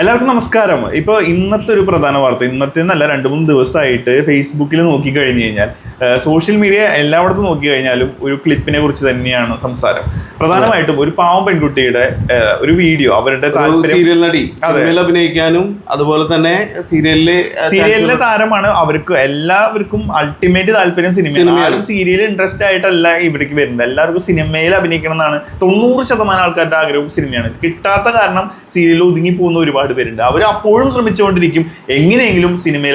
എല്ലാവർക്കും നമസ്കാരം. ഇപ്പോൾ ഇന്നത്തെ ഒരു പ്രധാന വാർത്ത ഇന്നത്തെ എന്നല്ല രണ്ട് മൂന്ന് ദിവസമായിട്ട് ഫേസ്ബുക്കിൽ നോക്കി കഴിഞ്ഞു കഴിഞ്ഞാൽ സോഷ്യൽ മീഡിയ എല്ലായിടത്തും നോക്കി കഴിഞ്ഞാലും ഒരു ക്ലിപ്പിനെ കുറിച്ച് തന്നെയാണ് സംസാരം. പ്രധാനമായിട്ടും ഒരു പാവം പെൺകുട്ടിയുടെ ഒരു വീഡിയോ അവരുടെ സീരിയൽ നടി സിനിമയിൽ അഭിനയിക്കാനും അതുപോലെ തന്നെ സീരിയലിലെ സീരിയലിലെ താരമാണ് അവർക്ക് എല്ലാവർക്കും അൾട്ടിമേറ്റ് താല്പര്യം സിനിമ സിനിമയാണ്. സീരിയൽ ഇൻട്രസ്റ്റ് ആയിട്ടല്ല ഇവിടേക്ക് വരുന്നത്. എല്ലാവർക്കും സിനിമയിൽ അഭിനയിക്കണം എന്നാണ് തൊണ്ണൂറ് ശതമാനം ആൾക്കാരുടെ ആഗ്രഹവും സിനിമയാണ് കിട്ടാത്ത കാരണം സീരിയലിൽ ഒതുങ്ങി പോകുന്ന ഒരുപാട് പേരുണ്ട്. അവർ അപ്പോഴും ശ്രമിച്ചുകൊണ്ടിരിക്കും. എങ്ങനെയെങ്കിലും സിനിമയിൽ.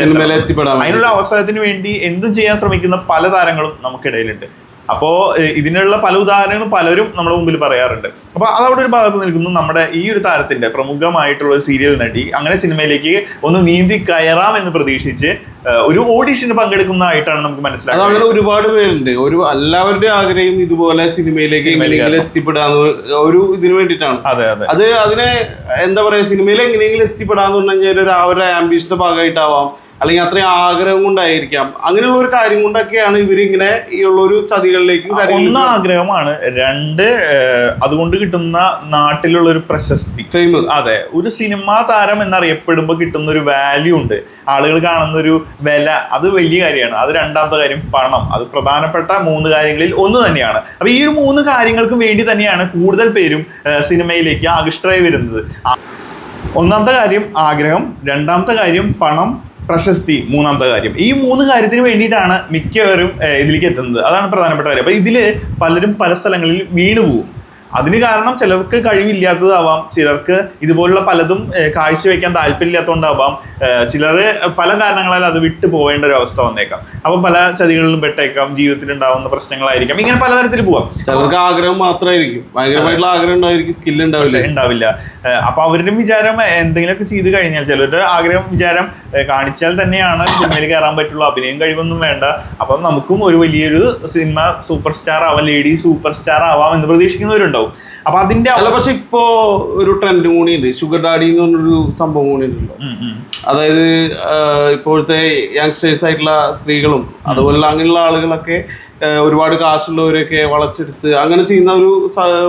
അതിനുള്ള അവസരത്തിന് വേണ്ടി എന്തും ചെയ്യാൻ ശ്രമിക്കുന്ന പല താരങ്ങളും നമുക്കിടയിലുണ്ട്. അപ്പോൾ ഇതിനുള്ള പല ഉദാഹരണങ്ങളും പലരും നമ്മുടെ മുമ്പിൽ പറയാറുണ്ട്. അപ്പോൾ അതവിടെ ഒരു ഭാഗത്ത് നിൽക്കുന്നു നമ്മുടെ ഈ ഒരു താരത്തിന്റെ പ്രമുഖമായിട്ടുള്ള ഒരു സീരിയൽ നടി. അങ്ങനെ സിനിമയിലേക്ക് ഒന്ന് നീന്തി കയറാം എന്ന് പ്രതീക്ഷിച്ച് ഒരു ഓഡിഷന് പങ്കെടുക്കുന്നതായിട്ടാണ് നമുക്ക് മനസ്സിലാക്കുന്നത് അങ്ങനെ ഒരുപാട് പേരുണ്ട്. ഒരു എല്ലാവരുടെ ആഗ്രഹം ഇതുപോലെ സിനിമയിലേക്ക് എങ്ങനെയെങ്കിലും എത്തിപ്പെടാന്ന് ഒരു ഇതിനു വേണ്ടിയിട്ടാണ്. അതെ അതെ. അത് അതിനെ എന്താ പറയാ സിനിമയിൽ എങ്ങനെയെങ്കിലും എത്തിപ്പെടാന്ന് പറഞ്ഞു കഴിഞ്ഞാൽ ഒരു അവരുടെ ആംബിഷന്റെ ഭാഗമായിട്ടാവാം. അല്ലെങ്കിൽ അത്രയും ആഗ്രഹം കൊണ്ടായിരിക്കാം. അങ്ങനെയുള്ള ഒരു കാര്യം കൊണ്ടൊക്കെയാണ് ഇവരിങ്ങനെ ഈ ഉള്ള ഒരു ചതികളിലേക്കും ഒന്ന് ആഗ്രഹമാണ്. രണ്ട് അതുകൊണ്ട് കിട്ടുന്ന നാട്ടിലുള്ള ഒരു പ്രശസ്തി. ഫേമസ് അതെ ഒരു സിനിമാ താരം എന്നറിയപ്പെടുമ്പോൾ കിട്ടുന്ന ഒരു വാല്യൂ ഉണ്ട്. ആളുകൾ കാണുന്ന ഒരു വില അത് വലിയ കാര്യമാണ്. അത് രണ്ടാമത്തെ കാര്യം പണം. അത് പ്രധാനപ്പെട്ട മൂന്ന് കാര്യങ്ങളിൽ ഒന്ന് തന്നെയാണ്. അപ്പൊ ഈ ഒരു മൂന്ന് കാര്യങ്ങൾക്ക് വേണ്ടി തന്നെയാണ് കൂടുതൽ പേരും സിനിമയിലേക്ക് ആകൃഷ്ടരായി വരുന്നത്. ഒന്നാമത്തെ കാര്യം ആഗ്രഹം രണ്ടാമത്തെ കാര്യം പണം പ്രശസ്തി മൂന്നാമത്തെ കാര്യം. ഈ മൂന്ന് കാര്യത്തിന് വേണ്ടിയിട്ടാണ് മിക്കവരും ഇതിലേക്ക് എത്തുന്നത്. അതാണ് പ്രധാനപ്പെട്ട കാര്യം. അപ്പോൾ ഇതിൽ പലരും പല സ്ഥലങ്ങളിൽ വീണു പോകും അതിന് കാരണം ചിലർക്ക് കഴിവില്ലാത്തതാവാം ചിലർക്ക് ഇതുപോലുള്ള പലതും കാഴ്ചവെക്കാൻ താല്പര്യമില്ലാത്തതുകൊണ്ടാവാം. ചിലർ പല കാരണങ്ങളാൽ അത് വിട്ടു പോവേണ്ട ഒരു അവസ്ഥ വന്നേക്കാം. അപ്പം പല ചതികളിലും പെട്ടേക്കാം ജീവിതത്തിൽ ഉണ്ടാവുന്ന പ്രശ്നങ്ങളായിരിക്കാം. ഇങ്ങനെ പലതരത്തിൽ പോവാം. ചിലർക്ക് ആഗ്രഹം മാത്രമായിരിക്കും. ഭയങ്കരമായിട്ടുള്ള ആഗ്രഹം ഉണ്ടായിരിക്കും സ്കില്ല് ഉണ്ടാവില്ല. ഉണ്ടാവില്ല. അപ്പൊ അവരുടെ വിചാരം എന്തെങ്കിലുമൊക്കെ ചെയ്ത് കഴിഞ്ഞാൽ ചിലരുടെ ആഗ്രഹം വിചാരം കാണിച്ചാൽ തന്നെയാണ് സിനിമയിൽ കയറാൻ പറ്റുള്ളൂ. അഭിനയം കഴിവൊന്നും വേണ്ട. അപ്പം നമുക്കും ഒരു വലിയൊരു സിനിമ സൂപ്പർ സ്റ്റാർ ആവാം ലേഡി സൂപ്പർ സ്റ്റാർ ആവാം എന്ന് പ്രതീക്ഷിക്കുന്നവരുണ്ടാവും അപ്പൊ അതിന്റെ അല്ല പക്ഷെ ഇപ്പോ ഒരു ട്രെൻഡ് കൂടിയുണ്ട്. ഷുഗർ ഡാഡി എന്ന് പറഞ്ഞൊരു സംഭവം കൂടി ഉണ്ടല്ലോ ഉം, ഉം. അതായത് ഇപ്പോഴത്തെ യങ്സ്റ്റേഴ്സ് ആയിട്ടുള്ള സ്ത്രീകളും അതുപോലെ അങ്ങനെയുള്ള ആളുകളൊക്കെ ഒരുപാട് കാശുള്ളവരൊക്കെ വളച്ചെടുത്ത് അങ്ങനെ ചെയ്യുന്ന ഒരു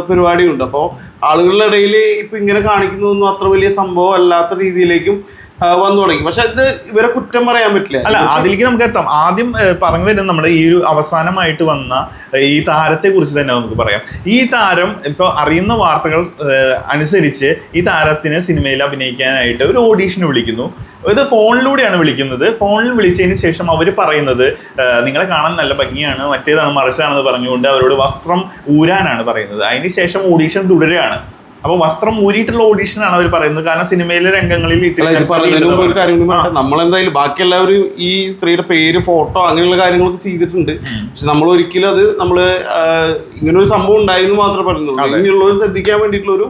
പരിപാടിയുണ്ട്. അപ്പോൾ ആളുകളുടെ ഇടയിൽ ഇപ്പൊ ഇങ്ങനെ കാണിക്കുന്നതൊന്നും അത്ര വലിയ സംഭവം അല്ലാത്ത രീതിയിലേക്കും വന്നു തുടങ്ങി. പക്ഷെ ഇത് ഇവരെ കുറ്റം പറയാൻ പറ്റില്ല. അല്ല അതിലേക്ക് നമുക്ക് എത്താം. ആദ്യം പറഞ്ഞു വരുന്നത് നമ്മുടെ ഈ ഒരു അവസാനമായിട്ട് വന്ന ഈ താരത്തെ കുറിച്ച് തന്നെ നമുക്ക് പറയാം. ഈ താരം ഇപ്പൊ അറിയുന്ന വാർത്തകൾ അനുസരിച്ച് ഈ താരത്തിന് സിനിമയിൽ അഭിനയിക്കാനായിട്ട് ഒരു ഓഡീഷന് വിളിക്കുന്നു. ഇത് ഫോണിലൂടെയാണ് വിളിക്കുന്നത്. ഫോണിൽ വിളിച്ചതിന് ശേഷം അവർ പറയുന്നത് നിങ്ങളെ കാണാൻ നല്ല ഭംഗിയാണ്. മറ്റേതാണ് മറിച്ചാണെന്ന് പറഞ്ഞുകൊണ്ട് അവരോട് വസ്ത്രം ഊരാനാണ് പറയുന്നത്. അതിന് ശേഷം ഓഡീഷൻ തുടരുകയാണ്. അപ്പൊ വസ്ത്രം ഊരിയിട്ടുള്ള ഓഡീഷനാണ് അവർ പറയുന്നത്. കാരണം സിനിമയിലെ രംഗങ്ങളിൽ ഒരു കാര്യം നമ്മളെന്തായാലും ബാക്കി എല്ലാവരും ഈ സ്ത്രീയുടെ പേര് ഫോട്ടോ അങ്ങനെയുള്ള കാര്യങ്ങളൊക്കെ ചെയ്തിട്ടുണ്ട്. പക്ഷെ നമ്മൾ ഒരിക്കലും അത് നമ്മൾ ഇങ്ങനെ ഒരു സംഭവം ഉണ്ടായിരുന്നു മാത്രമേ പറയുന്നുള്ളൂ. അങ്ങനെയുള്ളവർ ശ്രദ്ധിക്കാൻ വേണ്ടിയിട്ടുള്ള ഒരു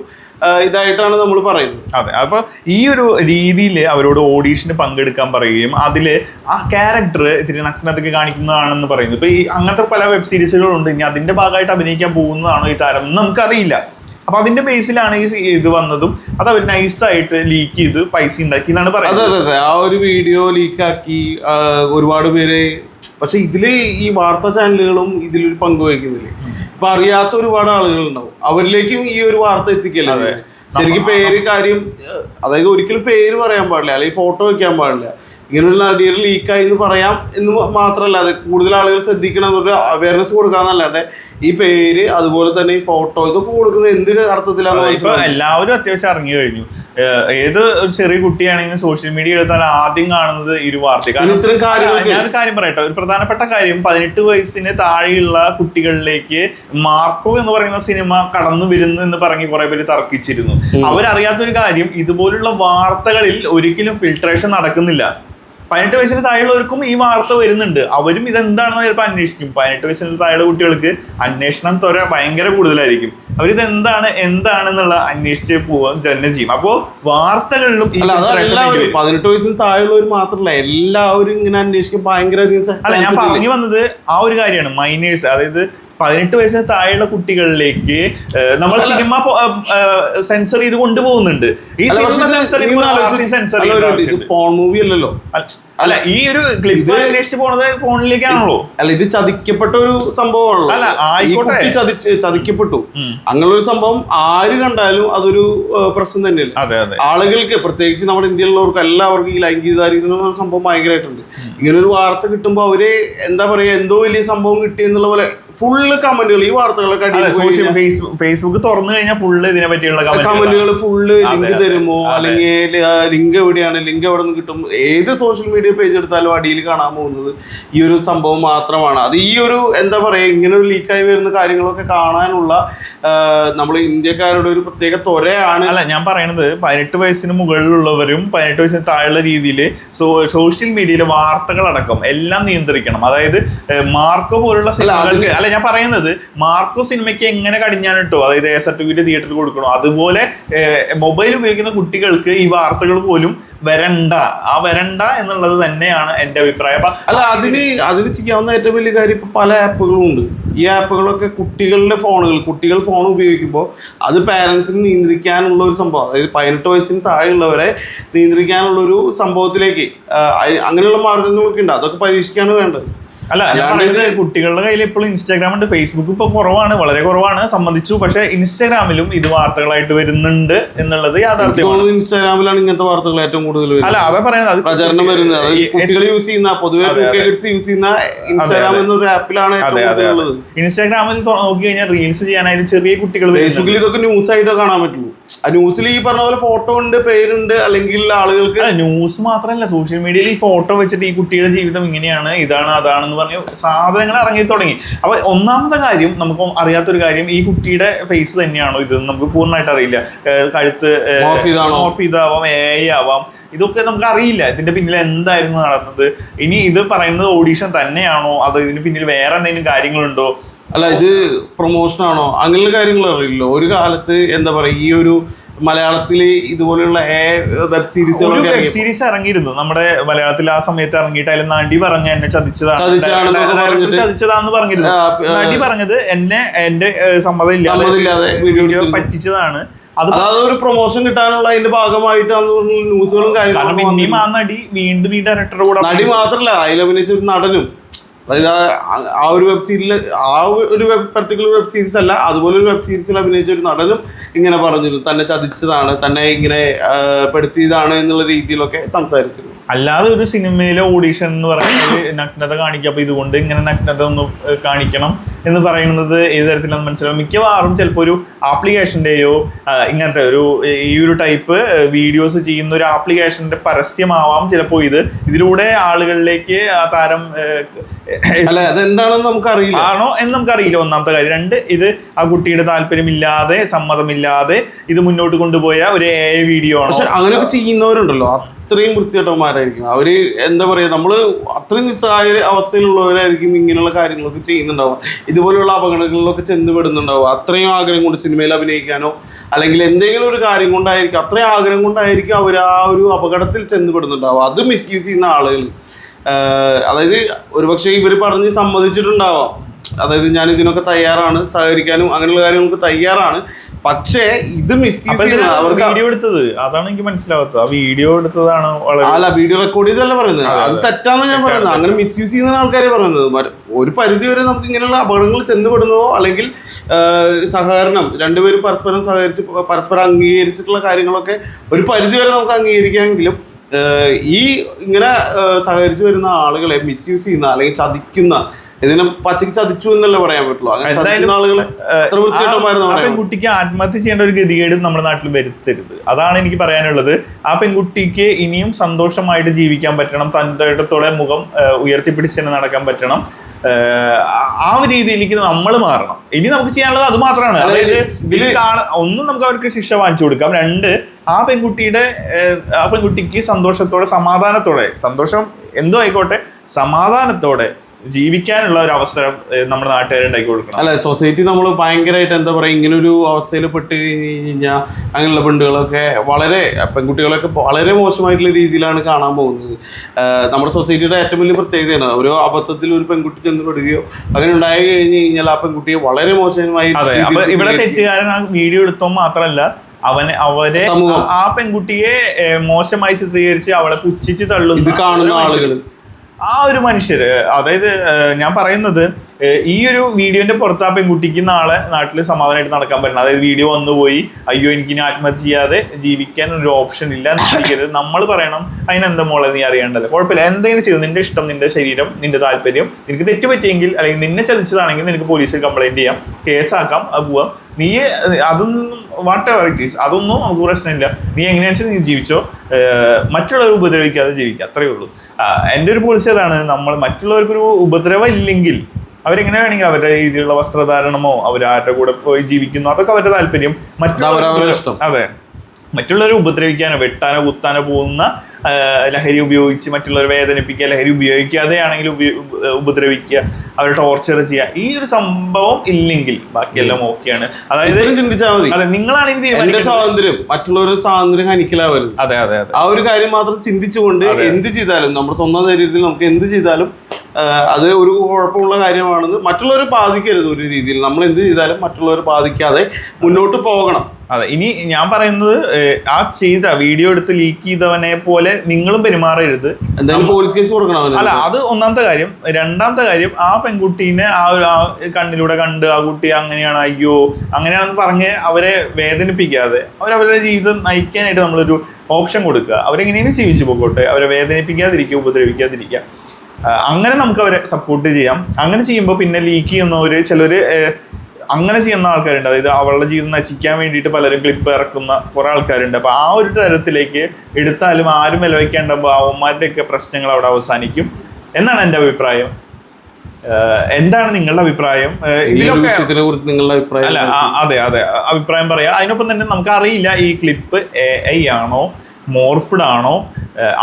ഇതായിട്ടാണ് നമ്മൾ പറയുന്നത്. അതെ. അപ്പൊ ഈ ഒരു രീതിയിൽ അവരോട് ഓഡീഷന് പങ്കെടുക്കാൻ പറയുകയും അതിൽ ആ ക്യാരക്ടർ ഇത്തിരി നഗ്നതയ്ക്ക് കാണിക്കുന്നതാണെന്ന് പറയുന്നത് ഇപ്പൊ ഈ അങ്ങനത്തെ പല വെബ് സീരീസുകളുണ്ട് ഇനി അതിന്റെ ഭാഗമായിട്ട് അഭിനയിക്കാൻ പോകുന്നതാണോ ഈ താരം എന്ന് നമുക്കറിയില്ല. അപ്പൊ അതിന്റെ ബേസിലാണ് ഈ ഇത് വന്നതും. അത് അവർ നൈസായിട്ട് ലീക്ക് ചെയ്ത് പൈസ ഉണ്ടാക്കി എന്നാണ് പറയുന്നത്. അതെ അതെ ആ ഒരു വീഡിയോ ലീക്കാക്കി ഒരുപാട് പേര് പക്ഷെ ഇതിൽ ഈ വാർത്താ ചാനലുകളും ഇതിലൊരു പങ്ക് വഹിക്കുന്നില്ലേ? ഇപ്പൊ അറിയാത്ത ഒരുപാട് ആളുകൾ ഉണ്ടാവും അവരിലേക്കും ഈ ഒരു വാർത്ത എത്തിക്കല്ലേ. ശരിക്കും പേര് കാര്യം അതായത് ഒരിക്കലും പേര് പറയാൻ പാടില്ല അല്ലെങ്കിൽ ഫോട്ടോ വെക്കാൻ പാടില്ല. ഇങ്ങനൊരു നടിയുടെ ലീക്കായി എന്ന് പറയാം എന്ന് മാത്രമല്ല അത് കൂടുതൽ ആളുകൾ ശ്രദ്ധിക്കണം എന്നൊരു അവയർനെസ് കൊടുക്കാന്നല്ലാണ്ട് ഈ പേര് അതുപോലെ തന്നെ ഈ ഫോട്ടോ ഇതൊക്കെ കൊടുക്കുന്നത് എന്ത് അർത്ഥത്തിലാണ് എല്ലാവരും അത്യാവശ്യം ഇറങ്ങി കഴിഞ്ഞു. ഏത് ഒരു ചെറിയ കുട്ടിയാണെങ്കിലും സോഷ്യൽ മീഡിയ എടുത്താൽ ആദ്യം കാണുന്നത് ഈ ഒരു വാർത്ത. ഞാനൊരു കാര്യം പറയട്ടെ. ഒരു പ്രധാനപ്പെട്ട കാര്യം പതിനെട്ട് വയസ്സിന് താഴെയുള്ള കുട്ടികളിലേക്ക് മാർക്കോ എന്ന് പറയുന്ന സിനിമ കടന്നു വരുന്നു എന്ന് പറഞ്ഞ് കുറെ പേര് തർക്കിച്ചിരുന്നു. അവരറിയാത്തൊരു കാര്യം ഇതുപോലുള്ള വാർത്തകളിൽ ഒരിക്കലും ഫിൽട്രേഷൻ നടക്കുന്നില്ല. പതിനെട്ട് വയസ്സിന് താഴെയുള്ളവർക്കും ഈ വാർത്ത വരുന്നുണ്ട്. അവരും ഇതെന്താണെന്ന് ചിലപ്പോൾ അന്വേഷിക്കും. പതിനെട്ട് വയസ്സിന് താഴെയുള്ള കുട്ടികൾക്ക് അന്വേഷണം ത്വര ഭയങ്കര കൂടുതലായിരിക്കും. അവരിത് എന്താണ് എന്താണെന്നുള്ള അന്വേഷിച്ച് പോവാൻ തന്നെ ചെയ്യും. അപ്പോ വാർത്തകളിലും. പതിനെട്ട് വയസ്സിന് താഴെയുള്ളവർ മാത്രമല്ല എല്ലാവരും ഇങ്ങനെ അന്വേഷിക്കും ഭയങ്കര അല്ല ഞാൻ പറഞ്ഞു വന്നത് ആ ഒരു കാര്യമാണ്. മൈനേഴ്സ് അതായത് പതിനെട്ട് വയസ്സിന് താഴെയുള്ള കുട്ടികളിലേക്ക് നമ്മൾ സിനിമ സെൻസർ ചെയ്ത് കൊണ്ടുപോകുന്നുണ്ട്. ഈ cinema censor censor porn movie അല്ലല്ലോ. അല്ല ഈ ഒരു ക്ലിപ്പ് പോണത് ഫോണിലേക്കാണല്ലോ. അല്ല ഇത് ചതിക്കപ്പെട്ട ഒരു സംഭവമാണല്ലോ. അല്ല, ആയിക്കോട്ടെ. കുട്ടി ചതിച്ച് ചതിക്കപ്പെട്ടു. അങ്ങനെ ഒരു സംഭവം ആര് കണ്ടാലും അതൊരു പ്രശ്നം തന്നെയല്ലേ? ആളുകൾക്ക് പ്രത്യേകിച്ച് നമ്മുടെ ഇന്ത്യയിലുള്ളവർക്ക് എല്ലാവർക്കും ഈ എന്ന സംഭവം ഭയങ്കരമായിട്ടുണ്ട്. ഇങ്ങനെ ഒരു വാർത്ത കിട്ടുമ്പോൾ അവർ എന്താ പറയാ എന്തോ വലിയ സംഭവം കിട്ടിയെന്നുള്ള പോലെ ഫുള്ള് കമന്റുകൾ ഈ വാർത്തകളൊക്കെ സോഷ്യൽ ഫേസ്ബുക്ക് തുറന്നു കഴിഞ്ഞാൽ ഫുള്ള് ഇതിനെ പറ്റിയുള്ള കമന്റുകൾ ഫുള്ള് ലിങ്ക് തരുമോ? അല്ലെങ്കിൽ ലിങ്ക് എവിടെയാണ്? ലിങ്ക് എവിടെ നിന്ന് കിട്ടും? ഏത് സോഷ്യൽ മീഡിയ പേജ് എടുത്താലും അടിയിൽ കാണാൻ പോകുന്നത് ഈ ഒരു സംഭവം മാത്രമാണ്. അത് ഈ ഒരു എന്താ പറയാ ഇങ്ങനെ ഒരു ലീക്കായി വരുന്ന കാര്യങ്ങളൊക്കെ കാണാനുള്ള നമ്മൾ ഇന്ത്യക്കാരുടെ ഒരു പ്രത്യേക ത്വരയാണ്. അല്ല ഞാൻ പറയണത് പതിനെട്ട് വയസ്സിന് മുകളിലുള്ളവരും പതിനെട്ട് വയസ്സിന് താഴെയുള്ള രീതിയിൽ സോഷ്യൽ മീഡിയയിലെ വാർത്തകളടക്കം എല്ലാം നിയന്ത്രിക്കണം. അതായത് മാർക്ക് മാർക്കോ പോലുള്ള സിനിമകൾക്ക് അല്ല ഞാൻ പറയുന്നത് മാർക്കോ സിനിമയ്ക്ക് എങ്ങനെ കടിഞ്ഞാണ് അതായത് അതായത് എ സർട്ടിഫിക്കറ്റ് തിയേറ്ററിൽ കൊടുക്കണോ? അതുപോലെ മൊബൈൽ ഉപയോഗിക്കുന്ന കുട്ടികൾക്ക് ഈ വാർത്തകൾ പോലും വരണ്ട. ആ വരണ്ട എന്നുള്ളത് തന്നെയാണ് എന്റെ അഭിപ്രായം. അല്ല അതിന് അതിന് ചെയ്യാവുന്ന ഏറ്റവും വലിയ കാര്യം ഇപ്പൊ പല ആപ്പുകളും ഉണ്ട്. ഈ ആപ്പുകളൊക്കെ കുട്ടികളുടെ ഫോണുകൾ കുട്ടികൾ ഫോൺ ഉപയോഗിക്കുമ്പോൾ അത് പാരൻസിന് നിയന്ത്രിക്കാനുള്ള ഒരു സംഭവം. അതായത് പതിനെട്ട് വയസ്സിന് താഴെയുള്ളവരെ നിയന്ത്രിക്കാനുള്ള ഒരു സംഭവത്തിലേക്ക് അങ്ങനെയുള്ള മാർഗങ്ങളൊക്കെ ഉണ്ട്. അതൊക്കെ പരീക്ഷിക്കാണ് വേണ്ടത്. അല്ല അല്ലാണ്ട് കുട്ടികളുടെ കയ്യിൽ ഇപ്പോഴും ഇൻസ്റ്റാഗ്രാം ഉണ്ട് ഫേസ്ബുക്ക് ഇപ്പൊ കുറവാണ് വളരെ കുറവാണ് സംബന്ധിച്ചു. പക്ഷെ ഇൻസ്റ്റാഗ്രാമിലും ഇത് വാർത്തകളായിട്ട് വരുന്നുണ്ട് എന്നുള്ളത് യാഥാർത്ഥ്യമാണ്. ഇൻസ്റ്റാഗ്രാമിലാണ് ഇങ്ങനത്തെ വാർത്തകൾ ഏറ്റവും കൂടുതൽ അല്ല അവ അതാ പറയുന്നത്. അത് പ്രചരണം വരുന്നത്. കുട്ടികൾ യൂസ് ചെയ്യുന്ന പൊതുവെ യൂസ് ചെയ്യുന്ന ഇൻസ്റ്റാഗ്രാം എന്നൊരു ആപ്പിലാണ് ഇൻസ്റ്റാഗ്രാമിൽ നോക്കി കഴിഞ്ഞാൽ റീൽസ് ചെയ്യാനായിട്ട് ചെറിയ കുട്ടികൾ ഫേസ്ബുക്കിൽ ഇതൊക്കെ ന്യൂസ് ആയിട്ട് കാണാൻ പറ്റുള്ളൂ. ആ ന്യൂസിൽ ഈ പറഞ്ഞ പോലെ ഫോട്ടോ ഉണ്ട് പേരുണ്ട് അല്ലെങ്കിൽ ആളുകൾക്ക് ന്യൂസ് മാത്രമല്ല സോഷ്യൽ മീഡിയയിൽ ഈ ഫോട്ടോ വെച്ചിട്ട് ഈ കുട്ടിയുടെ ജീവിതം ഇങ്ങനെയാണ് ഇതാണ് അതാണെന്ന് പറഞ്ഞ് സാധനങ്ങൾ ഇറങ്ങി തുടങ്ങി. അപ്പൊ ഒന്നാമത്തെ കാര്യം നമുക്ക് അറിയാത്തൊരു കാര്യം ഈ കുട്ടിയുടെ ഫേസ് തന്നെയാണോ ഇത്? നമുക്ക് പൂർണമായിട്ട് അറിയില്ല. കഴുത്ത് ഓഫ് ഇതാവാം എ ആവാം ഇതൊക്കെ നമുക്ക് അറിയില്ല. ഇതിന്റെ പിന്നിൽ എന്തായിരുന്നു നടന്നത്? ഇനി ഇത് പറയുന്നത് ഓഡീഷൻ തന്നെയാണോ? അതോ ഇതിന് പിന്നിൽ വേറെ എന്തെങ്കിലും കാര്യങ്ങളുണ്ടോ? അല്ല ഇത് പ്രൊമോഷൻ ആണോ? അങ്ങനെയുള്ള കാര്യങ്ങൾ അറിയില്ലോ ഒരു കാലത്ത് എന്താ പറയാ ഈ ഒരു മലയാളത്തിൽ ഇതുപോലെയുള്ള വെബ് സീരീസുകളൊക്കെ വെബ് സീരീസ് ഇറങ്ങിയിരുന്നു. നമ്മുടെ മലയാളത്തിൽ ആ സമയത്ത് ഇറങ്ങിയിട്ട് അതിൽ നടി പറഞ്ഞ എന്നെ ചതിച്ചതാണ്. ചതിച്ചതാന്ന് പറഞ്ഞിരുന്നു. നടി പറഞ്ഞത് എന്നെ എന്റെ സമ്മതം ഇല്ലാതെ വീഡിയോ പറ്റിച്ചതാണ്. അതൊരു അതായത് ഒരു പ്രൊമോഷൻ കിട്ടാനുള്ള അതിന്റെ ഭാഗമായിട്ട് ന്യൂസുകളും കാര്യങ്ങളും. നടി വീണ്ടും ഈ ഡയറക്ടറുടെ കൂടെ നടി മാത്രല്ല അതിലഭിനയിച്ച ഒരു നടനും. അതായത് ആ- ഒരു വെബ് സീരീസിൽ ആ ഒരു വെബ് പർട്ടിക്കുലർ വെബ് സീരീസ് അല്ല അതുപോലെ ഒരു വെബ് സീരീസിൽ അഭിനയിച്ച ഒരു നടനും ഇങ്ങനെ പറഞ്ഞിരുന്നു. തന്നെ ചതിച്ചതാണ് തന്നെ ഇങ്ങനെ പെടുത്തിയതാണ് എന്നുള്ള രീതിയിലൊക്കെ സംസാരിച്ചിരുന്നു. അല്ലാതെ ഒരു സിനിമയിലെ ഓഡീഷൻ എന്ന് പറയുന്നത് നഗ്നത കാണിക്കുക അപ്പൊ ഇതുകൊണ്ട് ഇങ്ങനെ നഗ്നത ഒന്ന് കാണിക്കണം. എന്ന് പറയുന്നത് ഏത് തരത്തിലാണെന്ന് മനസ്സിലാവും. മിക്കവാറും ചിലപ്പോൾ ഒരു ആപ്ലിക്കേഷന്റെയോ ഇങ്ങനത്തെ ഒരു ഈ ഒരു ടൈപ്പ് വീഡിയോസ് ചെയ്യുന്ന ഒരു ആപ്ലിക്കേഷന്റെ പരസ്യമാവാം ചിലപ്പോൾ ഇത്. ഇതിലൂടെ ആളുകളിലേക്ക് ആ താരം അല്ല അതെന്താണെന്ന് നമുക്കറിയില്ല. ആണോ എന്ന് നമുക്കറിയില്ല ഒന്നാമത്തെ കാര്യം. രണ്ട് ഇത് ആ കുട്ടിയുടെ താല്പര്യമില്ലാതെ സമ്മതമില്ലാതെ ഇത് മുന്നോട്ട് കൊണ്ടുപോയ ഒരു എ വീഡിയോ ആണ്? പക്ഷെ അങ്ങനെയൊക്കെ ചെയ്യുന്നവരുണ്ടല്ലോ. അത്രയും വൃത്തികെട്ടവന്മാരായിരിക്കും. അവർ എന്താ പറയാ നമ്മൾ അത്രയും നിസ്സഹായ അവസ്ഥയിലുള്ളവരായിരിക്കും ഇങ്ങനെയുള്ള കാര്യങ്ങളൊക്കെ ചെയ്യുന്നുണ്ടാവുക. ഇതുപോലെയുള്ള അപകടങ്ങളിലൊക്കെ ചെന്ന് പെടുന്നുണ്ടാവും. അത്രയും ആഗ്രഹം കൊണ്ട് സിനിമയിൽ അഭിനയിക്കാനോ അല്ലെങ്കിൽ എന്തെങ്കിലും ഒരു കാര്യം കൊണ്ടായിരിക്കും അത്രയും ആഗ്രഹം കൊണ്ടായിരിക്കും അവർ ആ ഒരു അപകടത്തിൽ ചെന്ന് പെടുന്നുണ്ടാവും അത് മിസ്യൂസ് ചെയ്യുന്ന ആളുകൾ. അതായത് ഒരുപക്ഷെ ഇവർ പറഞ്ഞ് സമ്മതിച്ചിട്ടുണ്ടാവാം. അതായത് ഞാൻ ഇതിനൊക്കെ തയ്യാറാണ് സഹകരിക്കാനും അങ്ങനെയുള്ള കാര്യങ്ങൾക്ക് തയ്യാറാണ്. പക്ഷേ ഇത് ചെയ്യുന്ന അവർക്ക് വീഡിയോ എടുത്തത്? അതാണ് എനിക്ക് മനസ്സിലാവാത്തത്. ആ വീഡിയോ എടുത്തതാണ് അല്ല വീഡിയോ റെക്കോർഡ് ചെയ്തല്ല പറയുന്നത്? അത് തെറ്റാന്ന് ഞാൻ പറയുന്നത്. അങ്ങനെ മിസ് യൂസ് ചെയ്യുന്ന ആൾക്കാരെ പറയുന്നത്. ഒരു പരിധി വരെ നമുക്ക് ഇങ്ങനെയുള്ള അപകടങ്ങൾ ചെന്നുപെടുന്നതോ അല്ലെങ്കിൽ സഹകരണം രണ്ടുപേരും പരസ്പരം സഹകരിച്ച് പരസ്പരം അംഗീകരിച്ചിട്ടുള്ള കാര്യങ്ങളൊക്കെ ഒരു പരിധി വരെ നമുക്ക് അംഗീകരിക്കാമെങ്കിലും ഈ ഇങ്ങനെ സഹകരിച്ചു വരുന്ന ആളുകളെ മിസ്യൂസ് ചെയ്യുന്ന അല്ലെങ്കിൽ ചതിക്കുന്ന ഇതിനെ പച്ചയ്ക്ക് ചതിച്ചു എന്നല്ലേ പറയാൻ പറ്റുള്ളൂ. അങ്ങനെ ആളുകളെ പെൺകുട്ടിക്ക് ആത്മഹത്യ ചെയ്യേണ്ട ഒരു ഗതികേട് നമ്മുടെ നാട്ടിൽ വരുത്തരുത്. അതാണ് എനിക്ക് പറയാനുള്ളത്. ആ പെൺകുട്ടിക്ക് ഇനിയും സന്തോഷമായിട്ട് ജീവിക്കാൻ പറ്റണം. തന്റെ ഇടത്തോടെ മുഖം ഉയർത്തിപ്പിടിച്ച് തന്നെ നടക്കാൻ പറ്റണം. ആ- ആ ഒരു രീതിയിലേക്ക് നമ്മൾ മാറണം. ഇനി നമുക്ക് ചെയ്യാനുള്ളത് അത് മാത്രമാണ്. അതായത് ഇതിൽ ഒന്നും നമുക്ക് അവർക്ക് ശിക്ഷ വാങ്ങിച്ചു കൊടുക്കാം. രണ്ട് ആ പെൺകുട്ടിയുടെ ആ പെൺകുട്ടിക്ക് സന്തോഷത്തോടെ സമാധാനത്തോടെ സന്തോഷം എന്തോ ആയിക്കോട്ടെ സമാധാനത്തോടെ ജീവിക്കാനുള്ള ഒരു അവസരം നമ്മുടെ നാട്ടുകാർ ഉണ്ടാക്കി കൊടുക്കണം. അല്ല സൊസൈറ്റി നമ്മൾ ഭയങ്കരമായിട്ട് എന്താ പറയുക ഇങ്ങനെ ഒരു അവസ്ഥയിൽ പെട്ട് കഴിഞ്ഞ് കഴിഞ്ഞാൽ അങ്ങനെയുള്ള പെണ്ണുകളൊക്കെ വളരെ പെൺകുട്ടികളൊക്കെ വളരെ മോശമായിട്ടുള്ള രീതിയിലാണ് കാണാൻ പോകുന്നത്. നമ്മുടെ സൊസൈറ്റിയുടെ ഏറ്റവും വലിയ പ്രത്യേകതയാണ് ഒരു അബദ്ധത്തിൽ ഒരു പെൺകുട്ടി ചെന്ന് പെടുകയോ അങ്ങനെ ഉണ്ടായി കഴിഞ്ഞ് കഴിഞ്ഞാൽ ആ പെൺകുട്ടിയെ വളരെ മോശമായി ഇവിടെ തെറ്റുകാരൻ ആ വീഡിയോ എടുത്തോ മാത്രല്ല അവനെ അവരെ ആ പെൺകുട്ടിയെ മോശമായി ചിത്രീകരിച്ച് അവളെ പുച്ഛിച്ച് തള്ളുന്ന ആ ഒരു മനുഷ്യര് അതായത് ഞാൻ പറയുന്നത് ഈ ഒരു വീഡിയോന്റെ പുറത്ത് പെൺകുട്ടിക്ക് നാളെ നാട്ടിൽ സമാധാനമായിട്ട് നടക്കാൻ പറ്റണം. അതായത് വീഡിയോ വന്നു പോയി. അയ്യോ എനിക്ക് ഇനി ആത്മഹത്യ ചെയ്യാതെ ജീവിക്കാൻ ഒരു ഓപ്ഷൻ ഇല്ല ചിന്തിക്കരുത് നമ്മൾ പറയണം അതിനെന്താ മോളെ നീ അറിയേണ്ടല്ലോ? കുഴപ്പമില്ല. എന്തെങ്കിലും ചെയ്തു. നിന്റെ ഇഷ്ടം നിന്റെ ശരീരം നിന്റെ താല്പര്യം നിനക്ക് തെറ്റ് പറ്റിയെങ്കിൽ അല്ലെങ്കിൽ നിന്നെ ചതിച്ചതാണെങ്കിൽ നിനക്ക് പോലീസിൽ കംപ്ലൈന്റ് ചെയ്യാം. കേസാക്കാം അത് പോവാം. നീ അതൊന്നും വാട്ട് എവർ ഇറ്റ് ഈസ് അതൊന്നും നമുക്ക് പ്രശ്നമില്ല. നീ എങ്ങനെയാണെന്ന് വെച്ചാൽ നീ ജീവിച്ചോ? മറ്റുള്ളവർ ഉപദ്രവിക്കാതെ ജീവിക്കുക അത്രയേ ഉള്ളൂ. എന്റെ ഒരു പോളിസി അതാണ്. നമ്മൾ മറ്റുള്ളവർക്കൊരു ഉപദ്രവം ഇല്ലെങ്കിൽ അവരെങ്ങനെ വേണമെങ്കിൽ അവരുടെ രീതിയിലുള്ള വസ്ത്രധാരണമോ അവർ ആരുടെ കൂടെ പോയി ജീവിക്കുന്നു? അതൊക്കെ അവരുടെ താല്പര്യം. മറ്റുള്ളവരുടെ. അതെ മറ്റുള്ളവരെ ഉപദ്രവിക്കാനോ വെട്ടാനോ കുത്താനോ പോകുന്ന ലഹരി ഉപയോഗിച്ച് മറ്റുള്ളവരെ വേദനിപ്പിക്കുക ലഹരി ഉപയോഗിക്കാതെ ആണെങ്കിൽ ഉപദ്രവിക്കുക അവരെ ടോർച്ചർ ചെയ്യുക. ഈ ഒരു സംഭവം ഇല്ലെങ്കിൽ ബാക്കിയെല്ലാം ഓക്കെയാണ് അതായത് ചിന്തിച്ചാൽ മതി. അതെ നിങ്ങളാണെങ്കിൽ എന്റെ സ്വാതന്ത്ര്യം മറ്റുള്ളവരുടെ സ്വാതന്ത്ര്യം ഹനിക്കലാവരുത്. അതെ അതെ അതെ. ആ ഒരു കാര്യം മാത്രം ചിന്തിച്ചുകൊണ്ട് എന്ത് ചെയ്താലും നമ്മുടെ സ്വന്തം ശരീരത്തിൽ നമുക്ക് എന്ത് ചെയ്താലും അത് ഒരു കുഴപ്പമുള്ള കാര്യമാണെന്ന് മറ്റുള്ളവരെ ബാധിക്കരുത് ഒരു രീതിയിൽ. നമ്മൾ എന്ത് ചെയ്താലും മറ്റുള്ളവരെ ബാധിക്കാതെ മുന്നോട്ട് പോകണം. അതെ ഇനി ഞാൻ പറയുന്നത് ആ ചെയ്ത വീഡിയോ എടുത്ത് ലീക്ക് ചെയ്തവനെ പോലെ നിങ്ങളും പെരുമാറരുത്. പോലീസ് കേസ് കൊടുക്കണം അല്ല അത് ഒന്നാമത്തെ കാര്യം. രണ്ടാമത്തെ കാര്യം ആ പെൺകുട്ടീനെ ആ ഒരു ആ കണ്ണിലൂടെ കണ്ട് ആ കുട്ടി അങ്ങനെയാണ് അയ്യോ അങ്ങനെയാണെന്ന് പറഞ്ഞ് അവരെ വേദനിപ്പിക്കാതെ അവരവരുടെ ജീവിതം നയിക്കാനായിട്ട് നമ്മളൊരു ഓപ്ഷൻ കൊടുക്കുക. അവരെങ്ങനെയാണ് ജീവിച്ചു പോകട്ടെ. അവരെ വേദനിപ്പിക്കാതിരിക്കുക ഉപദ്രവിക്കാതിരിക്കുക. അങ്ങനെ നമുക്ക് അവരെ സപ്പോർട്ട് ചെയ്യാം. അങ്ങനെ ചെയ്യുമ്പോൾ പിന്നെ ലീക്ക് ചെയ്യുന്നവർ ചിലർ അങ്ങനെ ചെയ്യുന്ന ആൾക്കാരുണ്ട്. അതായത് അവളുടെ ജീവിതം നശിക്കാൻ വേണ്ടിയിട്ട് പലരും ക്ലിപ്പ് ഇറക്കുന്ന കുറേ ആൾക്കാരുണ്ട്. അപ്പോൾ ആ ഒരു തരത്തിലേക്ക് എടുത്താലും ആരും വിലവയ്ക്കേണ്ട അവന്മാരുടെയൊക്കെ പ്രശ്നങ്ങൾ അവിടെ അവസാനിക്കും. എന്നാണ് എന്റെ അഭിപ്രായം? എന്താണ് നിങ്ങളുടെ അഭിപ്രായം? വിഷയത്തിനെ കുറിച്ച് നിങ്ങളുടെ അഭിപ്രായം അല്ല അതെ അതെ. അഭിപ്രായം പറയാം. അതിനൊപ്പം തന്നെ നമുക്ക് അറിയില്ല ഈ ക്ലിപ്പ് എ ഐ ആണോ മോർഫ്ഡ് ആണോ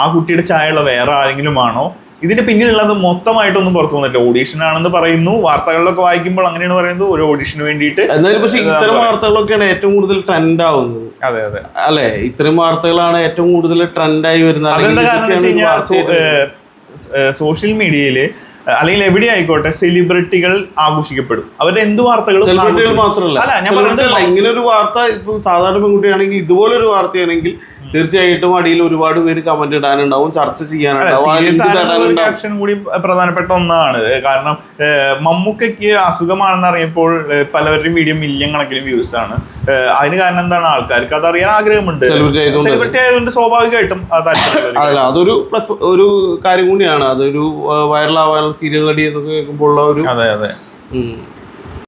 ആ കുട്ടിയുടെ ചായയുള്ള വേറെ ആരെങ്കിലും ആണോ? ഇതിന്റെ പിന്നിലുള്ളത് മൊത്തമായിട്ടൊന്നും പുറത്തു വന്നില്ല ഓഡീഷൻ ആണെന്ന് പറയുന്നു. വാർത്തകളിലൊക്കെ വായിക്കുമ്പോൾ അങ്ങനെയാണ് പറയുന്നത്. ഒരു ഓഡീഷന് വേണ്ടിയിട്ട് എന്നാലും പക്ഷെ ഇത്തരം വാർത്തകളൊക്കെയാണ് ഏറ്റവും കൂടുതൽ ട്രെൻഡ് ആവുന്നത്. അതെ അതെ. അല്ലെ? ഇത്തരം വാർത്തകളാണ് ഏറ്റവും കൂടുതൽ ട്രെൻഡായി വരുന്നത്. അതെന്താ കാരണം വെച്ച് കഴിഞ്ഞാൽ സോഷ്യൽ മീഡിയയിൽ അല്ലെങ്കിൽ എവിടെ ആയിക്കോട്ടെ സെലിബ്രിറ്റികൾ ആഘോഷിക്കപ്പെടും. അവരുടെ എന്ത് വാർത്തകളും മാത്രമല്ല. അല്ല ഞാൻ ഇങ്ങനെ ഒരു വാർത്ത ഇപ്പൊ സാധാരണ പെൺകുട്ടിയാണെങ്കിൽ ഇതുപോലൊരു വാർത്തയാണെങ്കിൽ തീർച്ചയായിട്ടും അടിയിൽ ഒരുപാട് പേര് കമന്റ് ഇടാനുണ്ടാവും ചർച്ച ചെയ്യാനുണ്ടാവും ക്യാപ്ഷൻ കൂടി പ്രധാനപ്പെട്ട ഒന്നാണ്. കാരണം മമ്മൂക്കയ്ക്ക് അസുഖമാണെന്ന് അറിയപ്പോൾ പലവരുടെ പലവരുടെയും വീഡിയോ മില്യൺ കണക്കിന് വ്യൂസ് ആണ് അതിന് കാരണം എന്താണ്? ആൾക്കാർക്ക് അത് അറിയാൻ ആഗ്രഹമുണ്ട്. സെലിബ്രിറ്റി ആയതുകൊണ്ട്. സ്വാഭാവികമായിട്ടും ഒരു അതൊരു പ്ലസ് ഒരു കാര്യം കൂടിയാണ്. അതൊരു വൈറൽ ആവാനുള്ള സീരിയൽ നടി എന്നൊക്കെ കേൾക്കുമ്പോൾ ഉള്ള ഒരു അതെ അതെ.